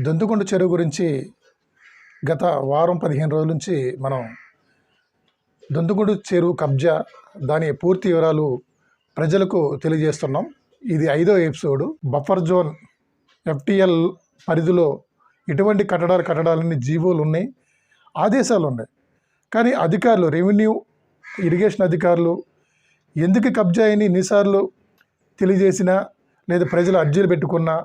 దొంతుకొండ చెరువు గురించి గత వారం పదిహేను రోజుల నుంచి మనం దొంతుకొండ చెరువు కబ్జా దాని పూర్తి వివరాలు ప్రజలకు తెలియజేస్తున్నాం. ఇది ఐదో ఎపిసోడ్. బఫర్ జోన్ ఎఫ్టిఎల్ పరిధిలో ఎటువంటి కట్టడాలు కట్టడాలని జీవోలు ఉన్నాయి. ఆదేశాలు ఉన్నాయి. కానీ అధికారులు రెవెన్యూ ఇరిగేషన్ అధికారులు ఎందుకు కబ్జా అయిన ఎన్నిసార్లు తెలియజేసినా లేదా ప్రజలు అర్జీలు పెట్టుకున్నా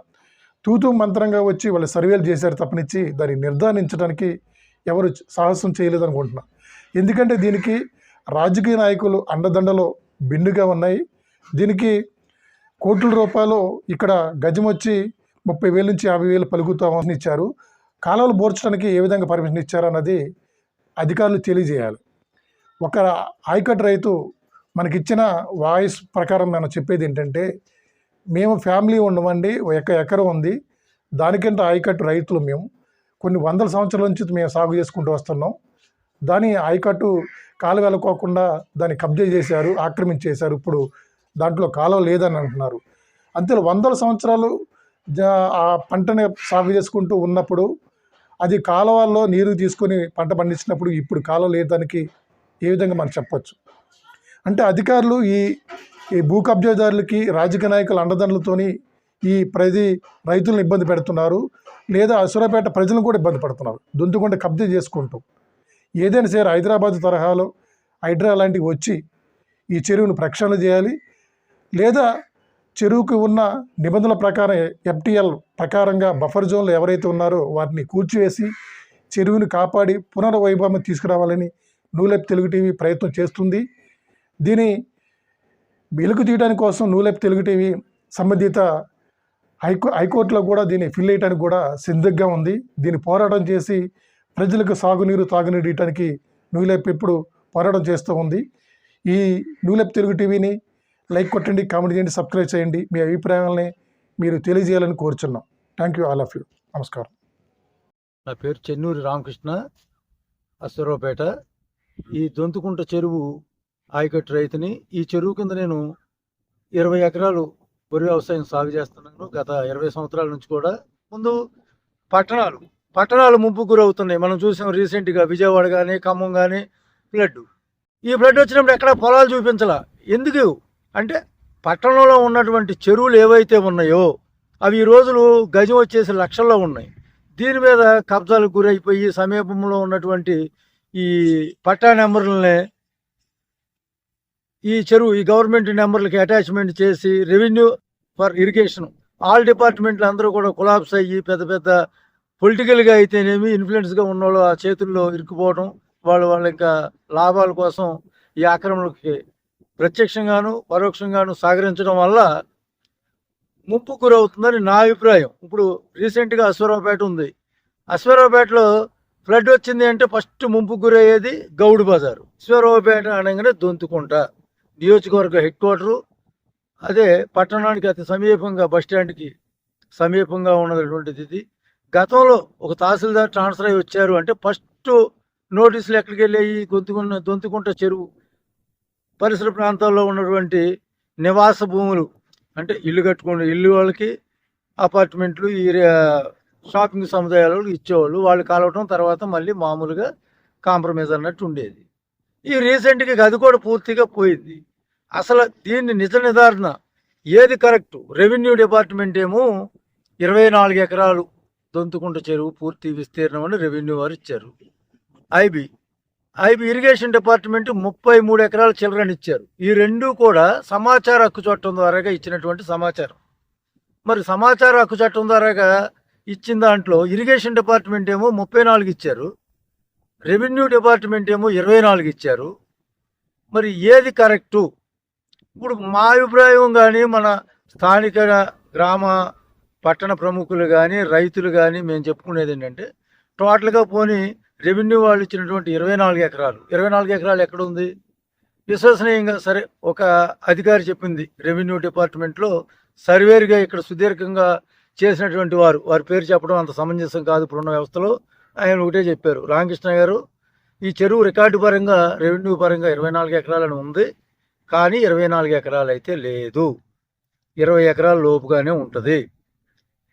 తూతూ మంత్రంగా వచ్చి వాళ్ళు సర్వేలు చేశారు తప్పనిచ్చి దాన్ని నిర్ధారించడానికి ఎవరు సాహసం చేయలేదు అనుకుంటున్నా. ఎందుకంటే దీనికి రాజకీయ నాయకులు అండదండలో బిండుగా ఉన్నాయి. దీనికి కోట్ల రూపాయలు ఇక్కడ గజం వచ్చి ముప్పై వేల నుంచి యాభై వేలు పలుకుతామని ఇచ్చారు. కాలాలు బోర్చడానికి ఏ విధంగా పర్మిషన్ ఇచ్చారన్నది అధికారులు తెలియజేయాలి. ఒక ఆయకట్ రైతు మనకిచ్చిన వాయిస్ ప్రకారం మనం చెప్పేది ఏంటంటే మేము ఫ్యామిలీ ఉండమండి ఒక ఎకరం ఉంది. దానికంటే ఆయకట్టు రైతులు మేము. కొన్ని వందల సంవత్సరాల నుంచి మేము సాగు చేసుకుంటూ వస్తున్నాం. దాని ఆయకట్టు కాలు వెళ్ళకోకుండా దాన్ని కబ్జా చేశారు ఆక్రమించేశారు. ఇప్పుడు దాంట్లో కాలువ లేదని అంటున్నారు. అంతే వందల సంవత్సరాలు ఆ పంటని సాగు చేసుకుంటూ ఉన్నప్పుడు అది కాలువల్లో నీరు తీసుకొని పంట పండించినప్పుడు ఇప్పుడు కాలువ లేదానికి ఏ విధంగా మనం చెప్పచ్చు? అంటే అధికారులు ఈ ఈ భూ కబ్జాదారులకి రాజకీయ నాయకుల అండదండలతోని ఈ ప్రతి రైతులను ఇబ్బంది పెడుతున్నారు. లేదా అసురపేట ప్రజలను కూడా ఇబ్బంది పడుతున్నారు. దొంతుకుంట కబ్జా చేసుకుంటూ. ఏదైనా సరే హైదరాబాద్ తరహాలో హైడ్రా లాంటివి వచ్చి ఈ చెరువును ప్రక్షాళన చేయాలి. లేదా చెరువుకు ఉన్న నిబంధనల ప్రకారం ఎఫ్టీఎల్ ప్రకారంగా బఫర్ జోన్లు ఎవరైతే ఉన్నారో వాటిని కూర్చివేసి చెరువుని కాపాడి పునర్వైభవం తీసుకురావాలని నూలెప్ తెలుగు టీవీ ప్రయత్నం చేస్తుంది. దీని వెలుగు తీయడానికి కోసం నూలెప్ తెలుగు టీవీ సంబంధిత హైకో హైకోర్టులో కూడా దీన్ని ఫిల్ చేయడానికి కూడా సిద్ధంగా ఉంది. దీన్ని పోరాటం చేసి ప్రజలకు సాగునీరు తాగునీరు ఇవ్వడానికి నూలెప్ ఇప్పుడు పోరాటం చేస్తూ ఉంది. ఈ నూలెప్ తెలుగు టీవీని లైక్ కొట్టండి కామెంట్ చేయండి సబ్స్క్రైబ్ చేయండి. మీ అభిప్రాయాలని మీరు తెలియజేయాలని కోరుచున్నాం. Thank you all of you నమస్కారం. నా పేరు చెన్నూరి రామకృష్ణ అశ్వరావుపేట ఈ దొంతుకుంట చెరువు ఆయకట్టు రైతుని ఈ చెరువు కింద నేను ఇరవై ఎకరాలు వరి వ్యవసాయం సాగు చేస్తున్నాను. గత ఇరవై సంవత్సరాల నుంచి కూడా ముందు పట్టణాలు పట్టణాలు ముంపు గురవుతున్నాయి. మనం చూసాం రీసెంట్గా విజయవాడ కానీ ఖమ్మం కానీ ఫ్లడ్ ఈ ఫ్లడ్ వచ్చినప్పుడు ఎక్కడ పొలాలు చూపించాల? ఎందుకు? అంటే పట్టణంలో ఉన్నటువంటి చెరువులు ఏవైతే ఉన్నాయో అవి ఈ రోజులు గజం వచ్చేసి లక్షల్లో ఉన్నాయి. దీని మీద కబ్జాలకు గురైపోయి సమీపంలో ఉన్నటువంటి ఈ పట్టా నెంబర్లనే ఈ చెరువు ఈ గవర్నమెంట్ నెంబర్లకి అటాచ్మెంట్ చేసి రెవెన్యూ ఫర్ ఇరిగేషన్. ఆల్ డిపార్ట్మెంట్లు అందరూ కూడా కొలాప్స్ అయ్యి పెద్ద పెద్ద పొలిటికల్గా అయితేనేమి ఇన్ఫ్లుయెన్స్గా ఉన్న వాళ్ళు ఆ చేతుల్లో ఇరుక్కుపోవడం వాళ్ళు వాళ్ళ ఇంకా లాభాల కోసం ఈ ఆక్రమణకి ప్రత్యక్షంగాను పరోక్షంగాను సహకరించడం వల్ల ముప్పు గురవుతుందని నా అభిప్రాయం. ఇప్పుడు రీసెంట్గా అశ్వరావుపేట ఉంది. అశ్వరావుపేటలో ఫ్లడ్ వచ్చింది అంటే ఫస్ట్ ముంపు గురయ్యేది గౌడ్ బజారు. అశ్వరావుపేట అనగానే దొంతుకుంటా. నియోజకవర్గ హెడ్ క్వార్టరు అదే పట్టణానికి అతి సమీపంగా బస్ స్టాండ్కి సమీపంగా ఉన్నటువంటిది ఇది గతంలో ఒక తహసీల్దార్ ట్రాన్స్ఫర్ అయ్యి వచ్చారు అంటే ఫస్ట్ నోటీసులు ఎక్కడికి వెళ్ళాయి? గొంతుకున్న దొంతుకుంట చెరువు పరిసర ప్రాంతాల్లో ఉన్నటువంటి నివాస భూములు అంటే ఇల్లు కట్టుకునే ఇల్లు వాళ్ళకి అపార్ట్మెంట్లు ఈ షాపింగ్ సముదాయాలు ఇచ్చేవాళ్ళు. వాళ్ళు కలవటం తర్వాత మళ్ళీ మామూలుగా కాంప్రమైజ్ అన్నట్టు ఉండేది. ఈ రీసెంట్గా అది కూడా పూర్తిగా పోయింది. అసలు దీన్ని నిజ నిర్ధారణ ఏది కరెక్ట్? రెవెన్యూ డిపార్ట్మెంట్ ఏమో ఇరవై నాలుగు ఎకరాలు దొంతుకుంట చెరువు పూర్తి విస్తీర్ణం అని రెవెన్యూ వారు ఇచ్చారు. ఐబి ఐబి ఇరిగేషన్ డిపార్ట్మెంట్ ముప్పై మూడు ఎకరాల చిల్లరని ఇచ్చారు. ఈ రెండూ కూడా సమాచార హక్కు చట్టం ద్వారాగా ఇచ్చినటువంటి సమాచారం. మరి సమాచార హక్కు చట్టం ద్వారాగా ఇచ్చిన దాంట్లో ఇరిగేషన్ డిపార్ట్మెంట్ ఏమో ముప్పై నాలుగు ఇచ్చారు. రెవెన్యూ డిపార్ట్మెంట్ ఏమో ఇరవై నాలుగు ఇచ్చారు. మరి ఏది కరెక్టు? ఇప్పుడు మా అభిప్రాయం కానీ మన స్థానిక గ్రామ పట్టణ ప్రముఖులు కానీ రైతులు కానీ మేము చెప్పుకునేది ఏంటంటే టోటల్గా పోని రెవెన్యూ వాళ్ళు ఇచ్చినటువంటి ఇరవై నాలుగు ఎకరాలు. ఇరవై నాలుగు ఎకరాలు ఎక్కడ ఉంది? విశ్వసనీయంగా సరే ఒక అధికారి చెప్పింది రెవెన్యూ డిపార్ట్మెంట్లో సర్వేరుగా ఇక్కడ సుదీర్ఘంగా చేసినటువంటి వారు. వారి పేరు చెప్పడం అంత సమంజసం కాదు ఇప్పుడున్న వ్యవస్థలో. ఆయన ఒకటే చెప్పారు రామకృష్ణ గారు ఈ చెరువు రికార్డు పరంగా రెవెన్యూ పరంగా ఇరవై నాలుగు ఎకరాలను ఉంది కానీ ఇరవై నాలుగు ఎకరాలు అయితే లేదు. ఇరవై ఎకరాల లోపుగానే ఉంటుంది.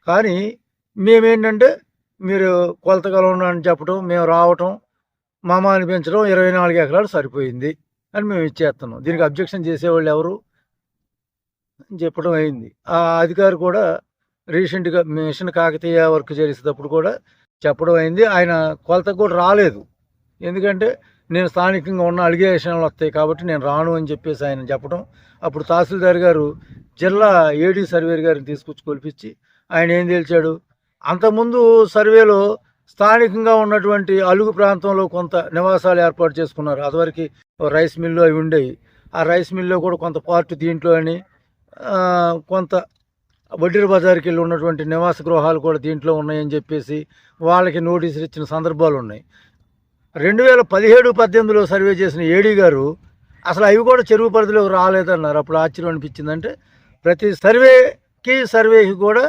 కానీ మేమేంటంటే మీరు కొలతగా అని చెప్పడం మేము రావటం మామ అనిపించడం ఇరవై నాలుగు ఎకరాలు సరిపోయింది అని మేము ఇచ్చేస్తున్నాం. దీనికి అబ్జెక్షన్ చేసేవాళ్ళు ఎవరు? అని చెప్పడం అయింది. ఆ అధికారి కూడా రీసెంట్గా మిషన్ కాకతీయ వర్క్ చేసేటప్పుడు కూడా చెప్పడం అయింది. ఆయన కొలతకు కూడా రాలేదు. ఎందుకంటే నేను స్థానికంగా ఉన్న అలిగేషన్లు వస్తాయి కాబట్టి నేను రాను అని చెప్పేసి ఆయన చెప్పడం. అప్పుడు తహసీల్దార్ గారు జిల్లా ఏడీ సర్వేర్ గారిని తీసుకొచ్చి కొలిపించి ఆయన ఏం తెలిచాడు? అంతకుముందు సర్వేలో స్థానికంగా ఉన్నటువంటి అలుగు ప్రాంతంలో కొంత నివాసాలు ఏర్పాటు చేసుకున్నారు. అదివరకు రైస్ మిల్లు అవి ఉండేవి. ఆ రైస్ మిల్లో కూడా కొంత పార్ట్ దీంట్లో అని కొంత వడ్డీర బజార్కి వెళ్ళి ఉన్నటువంటి నివాస గృహాలు కూడా దీంట్లో ఉన్నాయని చెప్పేసి వాళ్ళకి నోటీసులు ఇచ్చిన సందర్భాలు ఉన్నాయి. రెండు వేల పదిహేడు పద్దెనిమిదిలో సర్వే చేసిన ఏడీ గారు అసలు అవి కూడా చెరువు పరిధిలోకి రాలేదన్నారు. అప్పుడు ఆశ్చర్యం అనిపించిందంటే ప్రతి సర్వేకి సర్వేకి కూడా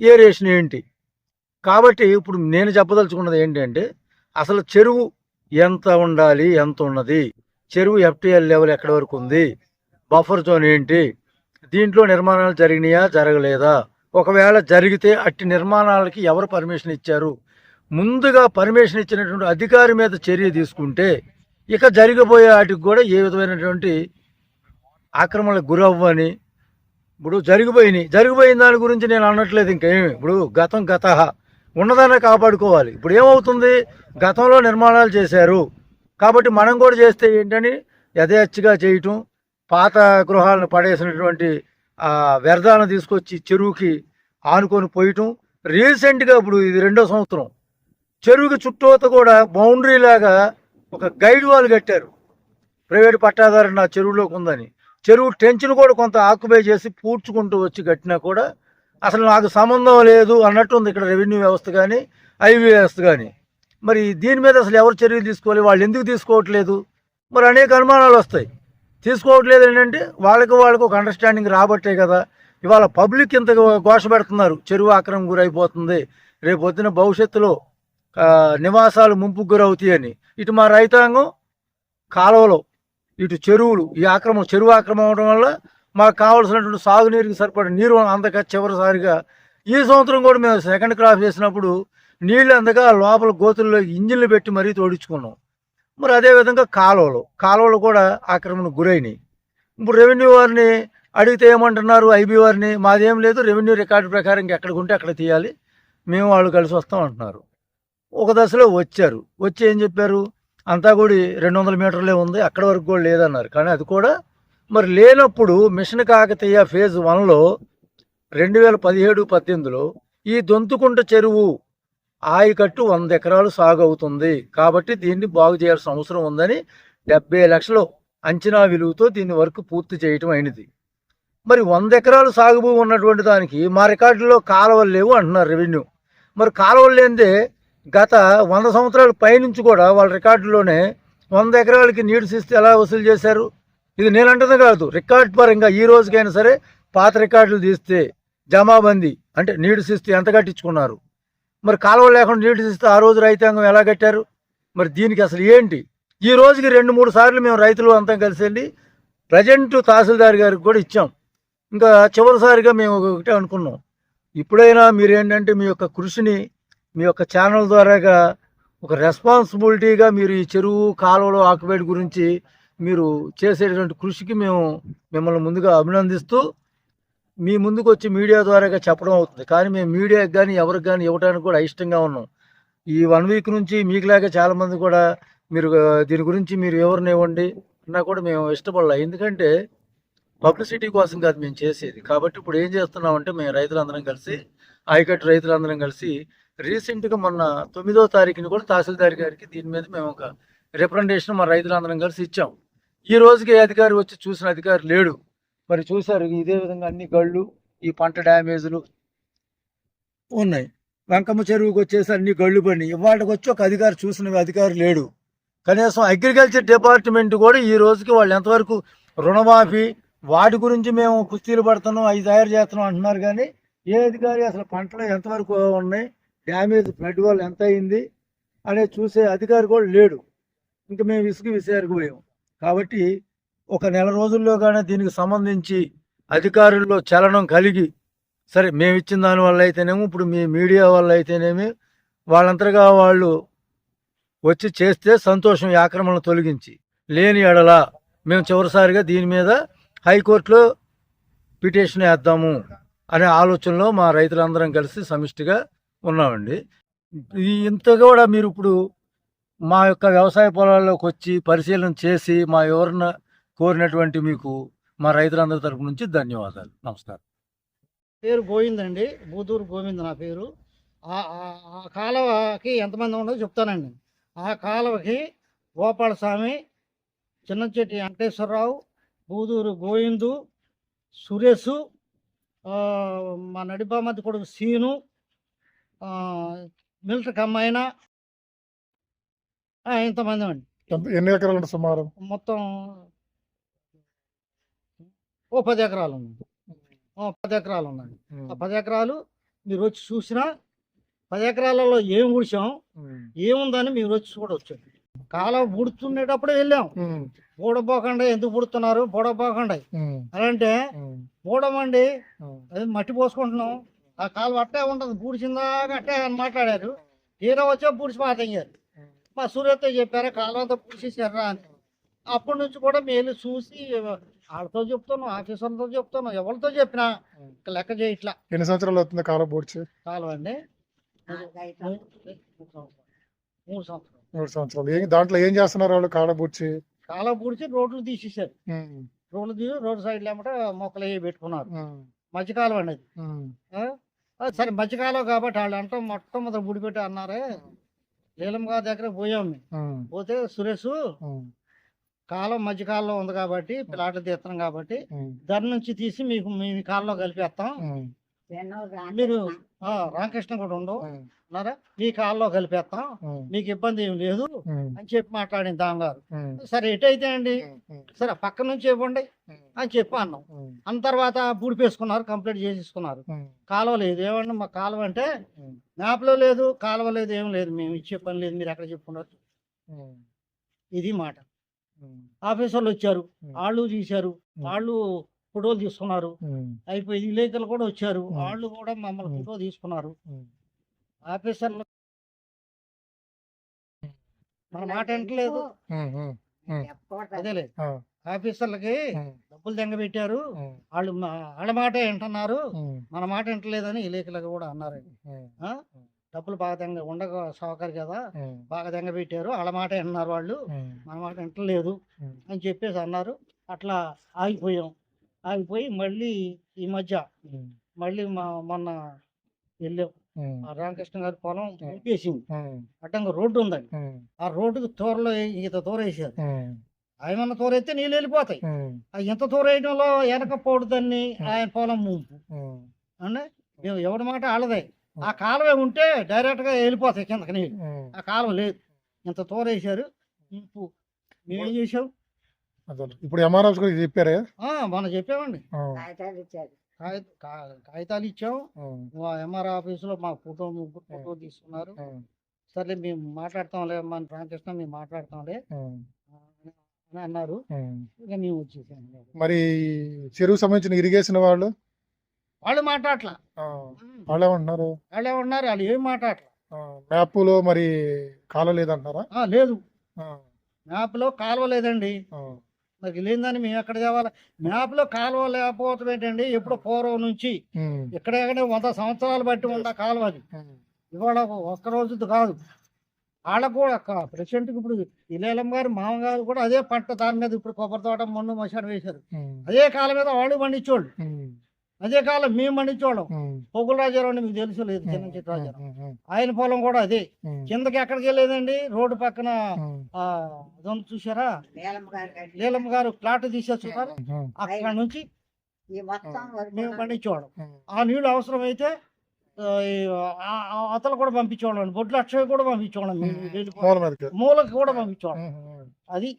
ఏరియేషన్ ఏంటి? కాబట్టి ఇప్పుడు నేను చెప్పదలుచుకున్నది ఏంటంటే అసలు చెరువు ఎంత ఉండాలి? ఎంత ఉన్నది? చెరువు ఎఫ్టీఎల్ లెవెల్ ఎక్కడి వరకు ఉంది? బఫర్ జోన్ ఏంటి? దీంట్లో నిర్మాణాలు జరిగినాయా? జరగలేదా? ఒకవేళ జరిగితే అట్టి నిర్మాణాలకి ఎవరు పర్మిషన్ ఇచ్చారు? ముందుగా పర్మిషన్ ఇచ్చినటువంటి అధికారి మీద చర్య తీసుకుంటే ఇక జరిగిపోయే వాటికి కూడా ఏ విధమైనటువంటి ఆక్రమణలకు గురవ్వని ఇప్పుడు జరిగిపోయినాయి. జరిగిపోయిన దాని గురించి నేను అనట్లేదు ఇంకేమి. ఇప్పుడు గతం గత ఉన్నదాన్ని కాపాడుకోవాలి. ఇప్పుడు ఏమవుతుంది? గతంలో నిర్మాణాలు చేశారు. కాబట్టి మనం కూడా చేస్తే ఏంటని యథేచ్ఛగా చేయటం పాత గృహాలను పడేసినటువంటి వ్యర్థాలను తీసుకొచ్చి చెరువుకి ఆనుకొని పోయటం రీసెంట్గా ఇప్పుడు ఇది రెండో సంవత్సరం. చెరువుకి చుట్టూత కూడా బౌండరీ లాగా ఒక గైడ్ వాల్ కట్టారు. ప్రైవేట్ పట్టాదారు నా చెరువులోకి ఉందని. చెరువు టెన్షన్ కూడా కొంత ఆక్యుపై చేసి పూడ్చుకుంటూ వచ్చి కట్టినా కూడా అసలు నాకు సంబంధం లేదు అన్నట్టు ఉంది ఇక్కడ రెవెన్యూ వ్యవస్థ కానీ హైవే వ్యవస్థ కానీ. మరి దీని మీద అసలు ఎవరు చర్యలు తీసుకోవాలి? వాళ్ళు ఎందుకు తీసుకోవట్లేదు? మరి అనేక అనుమానాలు వస్తాయి. తీసుకోవట్లేదు ఏంటంటే వాళ్ళకి వాళ్ళకు ఒక అండర్స్టాండింగ్ రాబట్టే కదా. ఇవాళ పబ్లిక్ ఇంత ఘోష పెడుతున్నారు. చెరువు ఆక్రమం గురైపోతుంది. రేపు పొద్దున భవిష్యత్తులో నివాసాలు ముంపుకు గురవుతాయని ఇటు మా రైతాంగం కాలువలో ఇటు చెరువులు ఈ ఆక్రమణ చెరువు ఆక్రమం అవడం వల్ల మాకు కావాల్సినటువంటి సాగునీరుకి సరిపడే నీరు అందక చివరిసారిగా ఈ సంవత్సరం కూడా మేము సెకండ్ క్రాప్ చేసినప్పుడు నీళ్ళు అందక లోపల గోతుల్లో ఇంజిన్లు పెట్టి మరీ తోడించుకున్నాం. మరి అదేవిధంగా కాలువలు. కాలువలు కూడా ఆక్రమణకు గురైనాయి. ఇప్పుడు రెవెన్యూ వారిని అడిగితే ఏమంటున్నారు? ఐబీ వారిని మాదేం లేదు రెవెన్యూ రికార్డు ప్రకారం ఎక్కడికి ఉంటే అక్కడ తీయాలి. మేము వాళ్ళు కలిసి వస్తాం అంటున్నారు. ఒక దశలో వచ్చారు. వచ్చి ఏం చెప్పారు? అంతా కూడా రెండు వందల మీటర్లే ఉంది అక్కడ వరకు కూడా లేదన్నారు. కానీ అది కూడా మరి లేనప్పుడు మిషన్ కాకతీయ ఫేజ్ వన్లో రెండు వేల పదిహేడు పద్దెనిమిదిలో ఈ దొంతుకుంట చెరువు ఆయకట్టు వంద ఎకరాలు సాగు అవుతుంది కాబట్టి దీన్ని బాగు చేయాల్సిన అవసరం ఉందని డెబ్బై లక్షలు అంచనా విలువతో దీని వర్క్ పూర్తి చేయటం అయినది. మరి వంద ఎకరాలు సాగు భూమి ఉన్నటువంటి దానికి మా రికార్డులో కాలువలు లేవు అంటున్నారు రెవెన్యూ. మరి కాలువలు లేనిదే గత వంద సంవత్సరాల పైనుంచి కూడా వాళ్ళ రికార్డులోనే వంద ఎకరాలకి నీడు సిస్తే ఎలా వసూలు చేశారు? ఇది నేను అంటుంది కాదు. రికార్డ్ పరంగా ఈ రోజుకైనా సరే పాత రికార్డులు తీస్తే జమాబందీ అంటే నీడు సిస్తే ఎంత కట్టించుకున్నారు? మరి కాలువ లేకుండా నీళ్ళు తీస్తే ఆ రోజు రైతాంగం ఎలా కట్టారు? మరి దీనికి అసలు ఏంటి? ఈ రోజుకి రెండు మూడు సార్లు మేము రైతులు అంతా కలిసి వెళ్ళి ప్రజెంట్ తహసీల్దార్ గారికి కూడా ఇచ్చాం. ఇంకా చివరిసారిగా మేము ఒకటే అనుకున్నాం. ఇప్పుడైనా మీరు ఏంటంటే మీ యొక్క కృషిని మీ యొక్క ఛానల్ ద్వారాగా ఒక రెస్పాన్సిబిలిటీగా మీరు ఈ చెరువు కాలువలు ఆక్యుపైడ్ గురించి మీరు చేసేటువంటి కృషికి మేము మిమ్మల్ని ముందుగా అభినందిస్తూ మీ ముందుకు వచ్చి మీడియా ద్వారాగా చెప్పడం అవుతుంది. కానీ మేము మీడియాకి కానీ ఎవరికి కానీ ఇవ్వడానికి కూడా ఇష్టంగా ఉన్నాం. ఈ వన్ వీక్ నుంచి మీకులాగా చాలామంది కూడా మీరు దీని గురించి మీరు వివరణ ఇవ్వండి అన్నా కూడా మేము ఇష్టపడాలి. ఎందుకంటే పబ్లిసిటీ కోసం కాదు మేము చేసేది. కాబట్టి ఇప్పుడు ఏం చేస్తున్నామంటే మేము రైతులందరం కలిసి ఆయకట్టు రైతులందరం కలిసి రీసెంట్గా మొన్న తొమ్మిదో తారీఖుని కూడా తహసీల్దార్ గారికి దీని మీద మేము ఒక రిప్రజెంటేషన్ మా రైతులందరం కలిసి ఇచ్చాం. ఈ రోజుకి ఏ అధికారి వచ్చి చూసిన అధికారి లేడు. మరి చూశారు ఇదే విధంగా అన్ని గళ్ళు ఈ పంట డ్యామేజ్లు ఉన్నాయి. వెంకమ్మ చెరువుకి వచ్చేసి అన్ని గళ్ళు పడి ఇవాళకి వచ్చి ఒక అధికారి చూసిన అధికారి లేడు. కనీసం అగ్రికల్చర్ డిపార్ట్మెంట్ కూడా ఈ రోజుకి వాళ్ళు ఎంతవరకు రుణమాఫీ వాటి గురించి మేము కుస్తీలు పడుతున్నాం అవి తయారు చేస్తున్నాం అంటున్నారు కానీ ఏ అధికారి అసలు పంటలు ఎంతవరకు ఉన్నాయి డ్యామేజ్ ఫ్లడ్ వల్ల ఎంత అయింది అనేది చూసే అధికారి కూడా లేడు. ఇంకా మేము విసుగు విసిరికి పోయాం. కాబట్టి ఒక నెల రోజుల్లోగానే దీనికి సంబంధించి అధికారుల్లో చలనం కలిగి సరే మేము ఇచ్చిన దాని వల్ల అయితేనేమో ఇప్పుడు మీ మీడియా వల్ల అయితేనేమి వాళ్ళంతగా వాళ్ళు వచ్చి చేస్తే సంతోషం ఈ ఆక్రమణను తొలగించి. లేని ఎడలా మేము చివరిసారిగా దీని మీద హైకోర్టులో పిటిషన్ వేద్దాము అనే ఆలోచనలో మా రైతులందరం కలిసి సమిష్టిగా ఉన్నామండి. ఇంత కూడా మీరు ఇప్పుడు మా యొక్క వ్యవసాయ పొలాల్లోకి వచ్చి పరిశీలన చేసి మా ఎవరిన కోరినటువంటి మీకు మా రైతులందరి తరపు నుంచి ధన్యవాదాలు. నమస్కారం. పేరు గోవింద్ అండి బూదూరు గోవింద్ నా పేరు. ఆ ఆ- ఆ కాలువకి ఎంతమంది ఉండదో చెప్తానండి. ఆ కాలువకి గోపాల స్వామి చిన్నచెట్టి వెంకటేశ్వరరావు బూదూరు గోవిందు సురేష్ ఆ, మా నడిబామతి కొడుకు సీను ఆ, మిలిటరీ కమ్మాయిన ఇంతమంది అండి. ఎన్ని ఎకరాలు సుమారు? మొత్తం ఓ పది ఎకరాలు ఉంది ఓ పది ఎకరాలు ఉన్నాయి ఆ పది ఎకరాలు మీరు వచ్చి చూసినా పది ఎకరాలలో ఏం కూర్చాం ఏముందని మీరు వచ్చి చూడవచ్చు కాలం బుడుతుండేటప్పుడే వెళ్ళాం. బూడపోకండి ఎందుకు బుడుతున్నారు బూడపోకండి అలాంటే బూడమండి అది మట్టి పోసుకుంటున్నాం. ఆ కాలు అట్టే ఉంటుంది. బూడిచిందాక అట్టే అని మాట్లాడారు. తీరా వచ్చే బూడిచి మాట్లాడారు మా సూర్యతో చెప్పారు కాలం అంతా పూసేసారా అని. అప్పటి నుంచి కూడా మేము చూసి వాళ్ళతో చెప్తాను ఆఫీసర్లతో చెప్తాను ఎవరితో చెప్పినా ఇంకా లెక్క చేయట్లా ఎన్ని సంవత్సరాలు అవుతుంది కాలం పూడ్చి కాలం అండి? మూడు సంవత్సరాలు. మూడు సంవత్సరాలు. ఏం దాంట్లో ఏం చేస్తున్నారు వాళ్ళు కాలం పూడ్చి కాలం పూడిచి రోడ్లు తీసేసారు రోడ్లు తీసి రోడ్డు సైడ్ లేమంటే మొక్కలు అవి పెట్టుకున్నారు. మధ్యకాలం అండి అది. సరే మధ్యకాలం కాబట్టి వాళ్ళు అంటాం మొట్టమొదటి గుడి పెట్టి అన్నారే నీలం గారి దగ్గర పోయాం పోతే సురేష్ కాలం మధ్యకాలంలో ఉంది కాబట్టి పిల్లాట్లు తీస్తున్నాం కాబట్టి దాని నుంచి తీసి మీకు మీ కాలంలో కలిపేస్తాం. మీరు ఆ, రామకృష్ణ కూడా ఉండవు అన్నారా? మీ కాలంలో కలిపేస్తాం. మీకు ఇబ్బంది ఏం లేదు అని చెప్పి మాట్లాడింది దామగారు. సరే ఎటైతే అండి? సరే పక్క నుంచి ఇవ్వండి అని చెప్పి అన్నాం. అన్న తర్వాత బూడిపేసుకున్నారు కంప్లీట్ చేసేసుకున్నారు. కాలువ లేదు. ఏమన్నా మా కాలువ అంటే మ్యాప్లో లేదు కాలువ లేదు ఏం లేదు. మేము ఇచ్చే పని లేదు. మీరు ఎక్కడ చెప్పుకున్నారు? ఇది మాట. ఆఫీసర్లు వచ్చారు. వాళ్ళు తీశారు వాళ్ళు ఫోటోలు తీసుకున్నారు. అయిపోయి విలేకరులు కూడా వచ్చారు. వాళ్ళు కూడా మమ్మల్ని ఫోటో తీసుకున్నారు. ఆఫీసర్లు మన మాట వింటలేదు అదేలే ఆఫీసర్లకి డబ్బులు దెంగ పెట్టారు వాళ్ళు వాళ్ళ మాట వింటున్నారు. మన మాట వింటలేదని విలేకరులు కూడా అన్నారు. ఆ? డబ్బులు బాగా దెంగ ఉండక సౌకర్యం కదా బాగా దెంగ పెట్టారు వాళ్ళ మాట వింటున్నారు వాళ్ళు. మన మాట వింటలేదు అని చెప్పేసి అన్నారు. అట్లా ఆగిపోయాం. ఆగిపోయి మళ్ళీ ఈ మధ్య మళ్ళీ మా మొన్న వెళ్ళాం. ఆ రామకృష్ణ గారి పొలం ఊపేసింది. అడ్డంగా రోడ్డు ఉందండి. ఆ రోడ్డుకి తోరలో ఈత తోరేసారు ఆయన తోరైతే నీళ్ళు వెళ్ళిపోతాయి. ఆ ఇంత తోరేయడంలో వెనక పోడుదని ఆయన పొలం ముంపు. అంటే మేము ఎవరి మాట ఆడదే ఆ కాలువ ఉంటే డైరెక్ట్గా వెళ్ళిపోతాయి కిందకి నీళ్ళు. ఆ. కాలువ లేదు. ఇంత తోరేసారు ముంపు మేము ఏం చేసాం. ఇప్పుడు ఎంఆర్ఎఫ్ గురించి చెప్పారే? ఆ, మొన్న చెప్పామండి. కాగితాలు ఇచ్చాం. మా ఎంఆర్ ఆఫీసులో మా ఫోటో ముగ్గురు ఫోటో తీసుకున్నారు. ఆ, సర్లే మేము మాట్లాడతాంలే మన రామకృష్ణ మేము మాట్లాడతాంలే. అన్నారు. ఇక మేము వచ్చేసాం. మరి చెరువు సంబంధించిన ఇరిగేషన్ వాళ్ళు? వాళ్ళు మాట్లాడట్లా ఆ, వాళ్ళు ఏమంటున్నారు వాళ్ళే ఉన్నారు వాళ్ళు ఏం మాట్లాడట్లా ఆ, మ్యాప్లో మరి కాలం లేదంటారా? ఆ, లేదు. మ్యాప్లో కాలువ లేదండి. మరి లేదని మేము ఎక్కడ తేవాలి? మ్యాప్లో కాలువ లేకపోవటం ఏంటండి? ఎప్పుడు పూర్వం నుంచి ఉమ్, ఇక్కడే వంద సంవత్సరాలు బట్టి ఉన్న కాలువ అది. ఇవాళ ఒక్క రోజుది కాదు. వాళ్ళకు కూడా ప్రెసిడెంట్కి ఇప్పుడు ఇలేలం గారు మామగారు కూడా అదే పంట దాని మీద ఇప్పుడు కొబ్బరి తోట మొన్న మసాడు వేశారు. అదే కాలం మీద వాళ్ళు పండించోళ్ళు అదే కాలం మేము పండించోళ్ళం ఉమ్, పొగుల రాజారావు అని మీకు తెలుసు లేదు చిన్న చిట్ట ఉమ్, రాజారావు. ఉమ్, ఉమ్, ఆయన పొలం కూడా అదే. కిందకి ఎక్కడికి వెళ్ళేదండి రోడ్డు పక్కన చూసారా నీలమ్మ గారు ప్లాట్ తీసేసి చూసారా? ఉమ్, అక్కడ నుంచి మేము పండించేవాళ్ళం ఆ నీళ్ళు అవసరమైతే అతలు కూడా పంపించేవాళ్ళం. బొడ్లు అక్షయ కూడా పంపించేవాళ్ళం మూలకి కూడా పంపించేవాళ్ళం. అది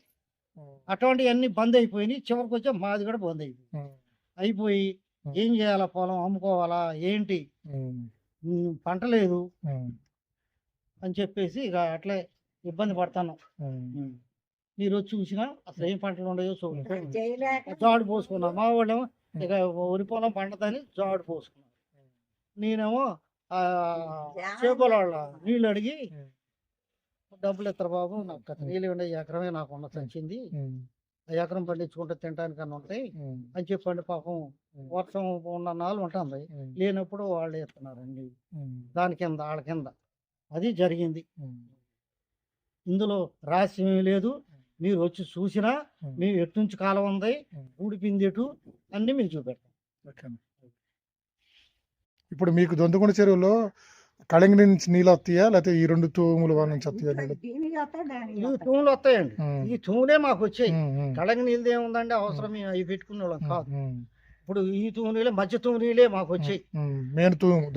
ఉమ్, అటువంటివి అన్ని బంద్ అయిపోయినాయి. చివరికి వచ్చే మాది కూడా బంద్ అయిపోయింది. ఉమ్, అయిపోయి ఏం చేయాలా పొలం అమ్ముకోవాలా? ఏంటి? పంట లేదు. అని చెప్పేసి ఇక అట్లే ఇబ్బంది పడతాను. మీరు వచ్చి చూసినా అసలు ఏం పంటలు ఉండయో చూడండి. జాడు పోసుకున్నాం. మా వాళ్ళేమో ఇక వరి పొలం పండుదని జాడు పోసుకున్నాం. నేనేమో ఆ చేపల వాళ్ళ నీళ్ళు అడిగి డబ్బులు ఇస్తారు బాబు నాకు నీళ్ళు ఉండే ఎకరమే నాకు ఉన్న వచ్చింది ఆ ఎకరం పండించుకుంటే తినడానికన్నా ఉంటాయి. అని చెప్పండి పాపం వర్షం ఉన్న నాలుగు ఉంటుంది. లేనప్పుడు వాళ్ళు ఇస్తున్నారండి. దాని కింద వాళ్ళ కింద. అది జరిగింది. ఇందులో రహస్యం ఏమీ లేదు. మీరు వచ్చి చూసినా మేము ఎటు నుంచి కాలం ఉంది ఊడిపింది ఎటు అన్ని మీకు చూపెడతాం. ఇప్పుడు మీకు దొంతకొండ చెరువులో కళంగి నుంచి నీళ్ళు వస్తాయా? లేకపోతే ఈ రెండు తూముల వాళ్ళ నుంచి వస్తాయా నీళ్ళు? ఈ తూములు వస్తాయండి. ఈ తూములే మాకు వచ్చాయి. కళంగి నీళ్ళు ఏముందండి? అవసరం అవి పెట్టుకునే వాళ్ళం కాదు. ఇప్పుడు ఈ తూము నీళ్ళే మధ్య తూము నీళ్ళే మాకు వచ్చాయి.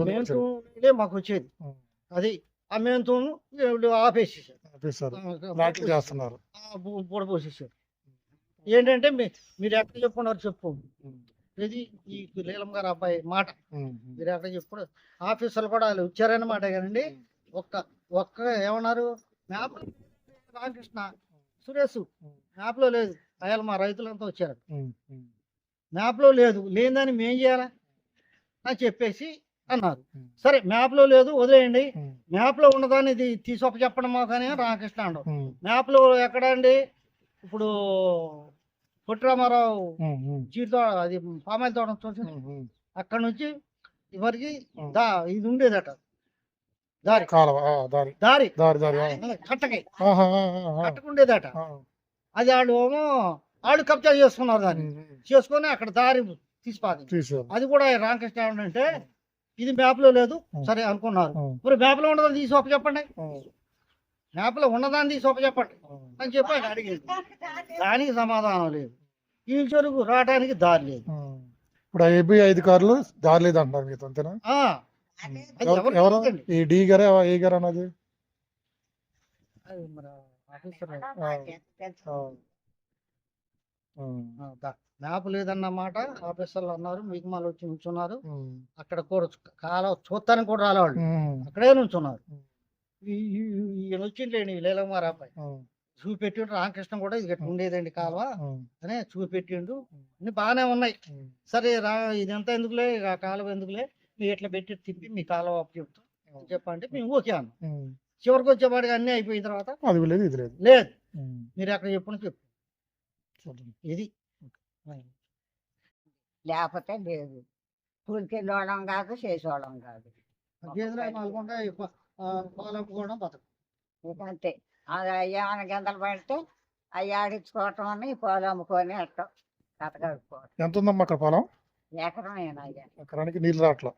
మెయిన్ తూము నీళ్ళే మాకు వచ్చేది. అది ఆ మేము తూము ఆపేసేసారు. చేస్తున్నారు. పొడపోసేసారు ఏంటంటే మీ- మీరు ఎక్కడ చెప్పుకున్నారు చెప్పు ఇది ఈ నీలం గారు అబ్బాయి మాట. మీరు ఎక్కడ చెప్పుడు ఆఫీసర్లు కూడా వాళ్ళు వచ్చారన్నమాట కానండి ఒక్క ఒక్క ఏమన్నారు? మ్యాప్ రామకృష్ణ సురేష్ మ్యాప్లో లేదు. అయ్యాల మా రైతులంతా వచ్చారు. మ్యాప్లో లేదు. లేదని మేం చేయాలా? అని చెప్పేసి అన్నారు. సరే మ్యాప్లో లేదు వదిలేయండి. మ్యాప్లో ఉన్నదాన్ని ఇది తీసుకొప్ప చెప్పడం మాకని రామకృష్ణ ఉమ్, మ్యాప్లో ఎక్కడండి? ఇప్పుడు పొట్టిరామారావు తోట అది పామాయిల తోట చూసి. అక్కడ నుంచి ఇవరికి. దా ఇది ఉండేదట. దారి. దారి. దారి. దారి. కట్టకి. కట్టకుండేదట. అది వాళ్ళు ఏమో వాళ్ళు కబ్జా చేసుకున్నారు దాన్ని. చేసుకొని అక్కడ దారి తీసిపాది అది కూడా రామకృష్ణ ఏమంటే ఇది మ్యాప్లో లేదు. సరే అనుకున్నారు. మరి మ్యాప్లో ఉన్నదాన్ని తీసి చెప్పండి. ఉమ్, మ్యాప్లో ఉన్నదాన్ని తీసి చెప్పండి. అని చెప్పి ఆయన అడిగేది. దానికి సమాధానం లేదు. ఈ చెరుకు రావడానికి దారి లేదు. ఇప్పుడు ఐబీ అధికారులు దారి లేదు అంటారు మీతో అంతేనా? ఎవరు-. ఈ డి గారే ఏ గారు అన్నది? అది మరి ఆఫీసర్. ఆ. ఆ. ఉమ్, ఆ, దా- మ్యాప్ లేదన్న మాట ఆఫీసర్లు అన్నారు మీకు మళ్ళీ వచ్చి నుంచున్నారు. అక్కడ కూడా కాలం చూస్తానికి కూడా రాలేవాళ్ళు. అక్కడే నుంచున్నారు. ఈయన ఉమ్, చూపెట్టిండు రామకృష్ణ కూడా ఇది గట్టి ఉండేదండి కాలువ. అని చూపెట్టిండు. అన్ని బాగానే ఉన్నాయి. సరే రా ఇదంతా ఎందుకులే? ఇక ఆ కాలువ ఎందుకులే? మీరు ఇట్లా పెట్టి తిప్పి మీ కాలువ అప్పు చెప్తాం అని చెప్పండి. మేము ఓకే అన్నాం. చివరికి వచ్చేపాటికి అన్నీ అయిపోయిన తర్వాత అది లేదు ఇది లేదు. లేదు. మీరు అక్కడ చెప్పని చెప్పు. ఇది. లేకపోతే లేదు. కూలికెళ్ళోళ్ళం కాదు చేసేవాళ్ళం కాదు. గేదెలు అమ్ముకోవడం బతకం. అంతే. అది ఏమైనా గింజలు పడితే అవి ఆడించుకోవటం అని పూలు అమ్ముకొని అట్టం కథ ఎంత ఉందమ్మా అక్కడ పొలం? ఎకరం అయ్యా? ఎకరానికి నీళ్ళు రావట్లా.